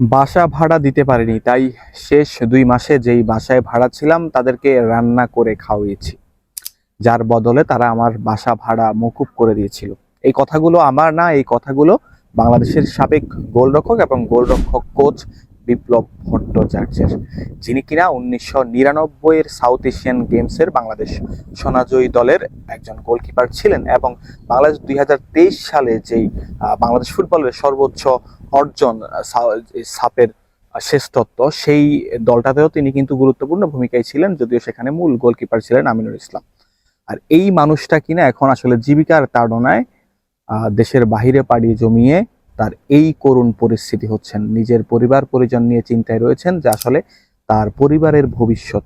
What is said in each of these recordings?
বাসা ভাড়া দিতে পারিনি, তাই শেষ দুই মাসে যেই বাসায় ভাড়া ছিলাম, তাদেরকে রান্না করে খাওয়িয়েছি। যার বদলে তারা আমার বাসা ভাড়া মকুব করে দিয়েছিল। এই কথাগুলো আমার না, এই কথাগুলো বাংলাদেশের সাবেক গোলরক্ষক এবং গোলরক্ষক কোচ বিপ্লব ভট্টাচার্যের, যিনি কিনা উনিশশো নিরানব্বই এর সাউথ এশিয়ান গেমসের বাংলাদেশ সোনাজয়ী দলের একজন গোলকিপার ছিলেন এবং বাংলাদেশ দুই হাজার তেইশ সালে যেই বাংলাদেশ ফুটবলের সর্বোচ্চ অর্জন সাপের শ্রেষ্ঠত্ব, সেই দলটাতেও তিনি কিন্তু গুরুত্বপূর্ণ ভূমিকায় ছিলেন, যদিও সেখানে মূল গোলকিপার ছিলেন আমিনুল ইসলাম। আর এই মানুষটা কিনা এখন আসলে জীবিকার তাড়নায় দেশের বাহিরে পাড়িয়ে জমিয়ে তার এই করুণ পরিস্থিতি হচ্ছেন। নিজের পরিবার পরিজন নিয়ে চিন্তায় রয়েছেন যে আসলে তার পরিবারের ভবিষ্যৎ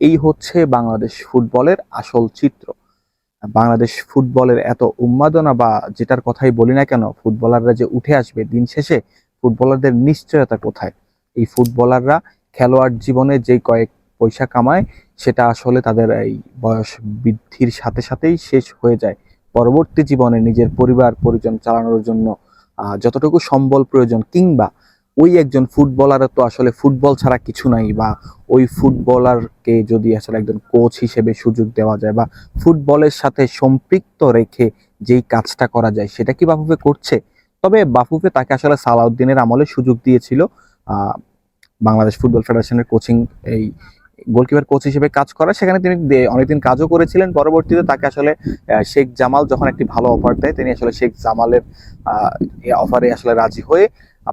এই হচ্ছে বাংলাদেশ ফুটবলের আসল চিত্র। বাংলাদেশ ফুটবলের এত উন্মাদনা বা যেটার কথাই বলি না কেন, ফুটবলাররা যে উঠে আসবে দিন শেষে, ফুটবলারদের নিশ্চয়তা কোথায়? এই ফুটবলাররা খেলোয়াড় জীবনে যে কয়েক পয়সা কামায়, সেটা আসলে তাদের এই বয়স বৃদ্ধির সাথে সাথেই শেষ হয়ে যায়। পরবর্তী জীবনে নিজের পরিবার, পরিজন চালানোর জন্য যতটুকু সম্বল প্রয়োজন কিংবা ওই একজন ফুটবলারের তো আসলে ফুটবল ছাড়া কিছু নাই বা ওই ফুটবলারকে যদি আসলে একজন কোচ হিসেবে সুযোগ দেওয়া যায় বা ফুটবলের সাথে সম্পৃক্ত রেখে যেই কাজটা করা যায় সেটা কি বাফুফে করছে? তবে বাফুফে তাকে আসলে সালাউদ্দিনের আমলে সুযোগ দিয়েছিল। বাংলাদেশ ফুটবল ফেডারেশনের কোচিং এই গোলকিপার কোচ হিসেবে কাজ করা। সেখানে তিনি অনেকদিন কাজও করেছিলেন। পরবর্তীতে তাকে আসলে শেখ জামাল যখন একটি ভালো অফার দেয়, তিনি আসলে শেখ জামালের অফারে আসলে রাজি হয়ে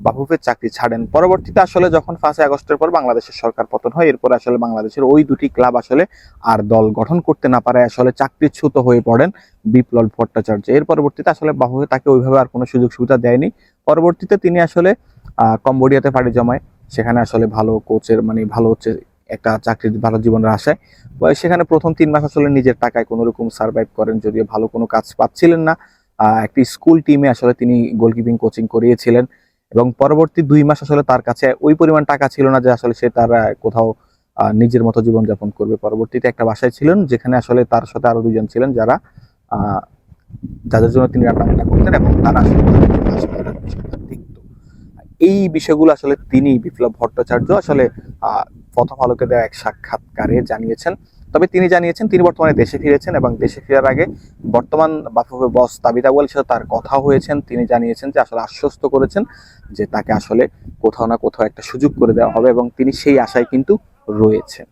বাফুফের চাকরি ছাড়েন। পরবর্তীতে আসলে যখন পাঁচই আগস্টের পর বাংলাদেশের সরকার পতন হয়, এরপর আসলে বাংলাদেশের ওই দুটি ক্লাব আসলে আর দল গঠন করতে না পারে আসলে চাকরিচ্যুত হয়ে পড়েন বিপ্লব ভট্টাচার্য। এর পরবর্তীতে আসলে বাফুফে তাকে ওইভাবে আর কোনো সুযোগ সুবিধা দেয়নি। পরবর্তীতে তিনি আসলে কম্বোডিয়াতে পাড়ি জমায়। সেখানে আসলে ভালো কোচের মানে ভালো হচ্ছে একটা চাকরির ভালো জীবনের আশায়। সেখানে প্রথম তিন মাস আসলে নিজের টাকায় কোনো রকম সার্ভাইভ করেন, যদিও ভালো কোনো কাজ পাচ্ছিলেন না। একটি স্কুল টিমে আসলে তিনি গোলকিপিং কোচিং করিয়েছিলেন। এবং পরবর্তী দুই মাস আসলে তার কাছে ওই পরিমাণ টাকা ছিল না যে আসলে সে তার কোথাও নিজের মতো জীবনযাপন করবে। পরবর্তীতে একটা বাসায় ছিলেন যেখানে আসলে তার সাথে আরও দুজন ছিলেন যারা যাদের জন্য তিনি রান্না বান্না করতেন এবং তারা এই বিষয়গুলো আসলে তিনি বিপ্লব ভট্টাচার্য আসলে প্রথম আলোকে দেওয়া এক সাক্ষাৎকারে জানিয়েছেন। তবে তিনি জানিয়েছেন, তিনি বর্তমানে দেশে ফিরেছেন এবং দেশে ফেরার আগে বর্তমান বাফুফে বস তাবিদ আউয়ালের সাথে তার কথা হয়েছেন। তিনি জানিয়েছেন যে আসলে আশ্বস্ত করেছেন যে তাকে আসলে কোথাও না কোথাও একটা সুযোগ করে দেওয়া হবে এবং তিনি সেই আশায় কিন্তু রয়েছেন।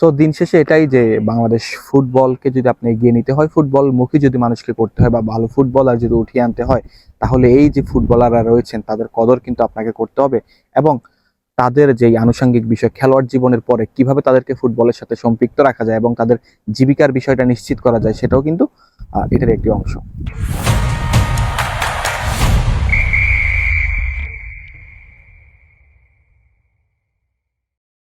তো দিন শেষে এটাই যে বাংলাদেশ ফুটবলকে যদি আপনি এগিয়ে নিতে হয় ফুটবল মুখী যদি মানুষকে করতে হয় বা ভালো ফুটবলার যদি উঠিয়ে আনতে হয়, তাহলে এই যে ফুটবলাররা রয়েছেন, তাদের কদর কিন্তু আপনাকে করতে হবে এবং তাদের যেই আনুষঙ্গিক বিষয়, খেলোয়াড় জীবনের পরে কীভাবে তাদেরকে ফুটবলের সাথে সম্পৃক্ত রাখা যায় এবং তাদের জীবিকার বিষয়টা নিশ্চিত করা যায়, সেটাও কিন্তু এটার একটি অংশ।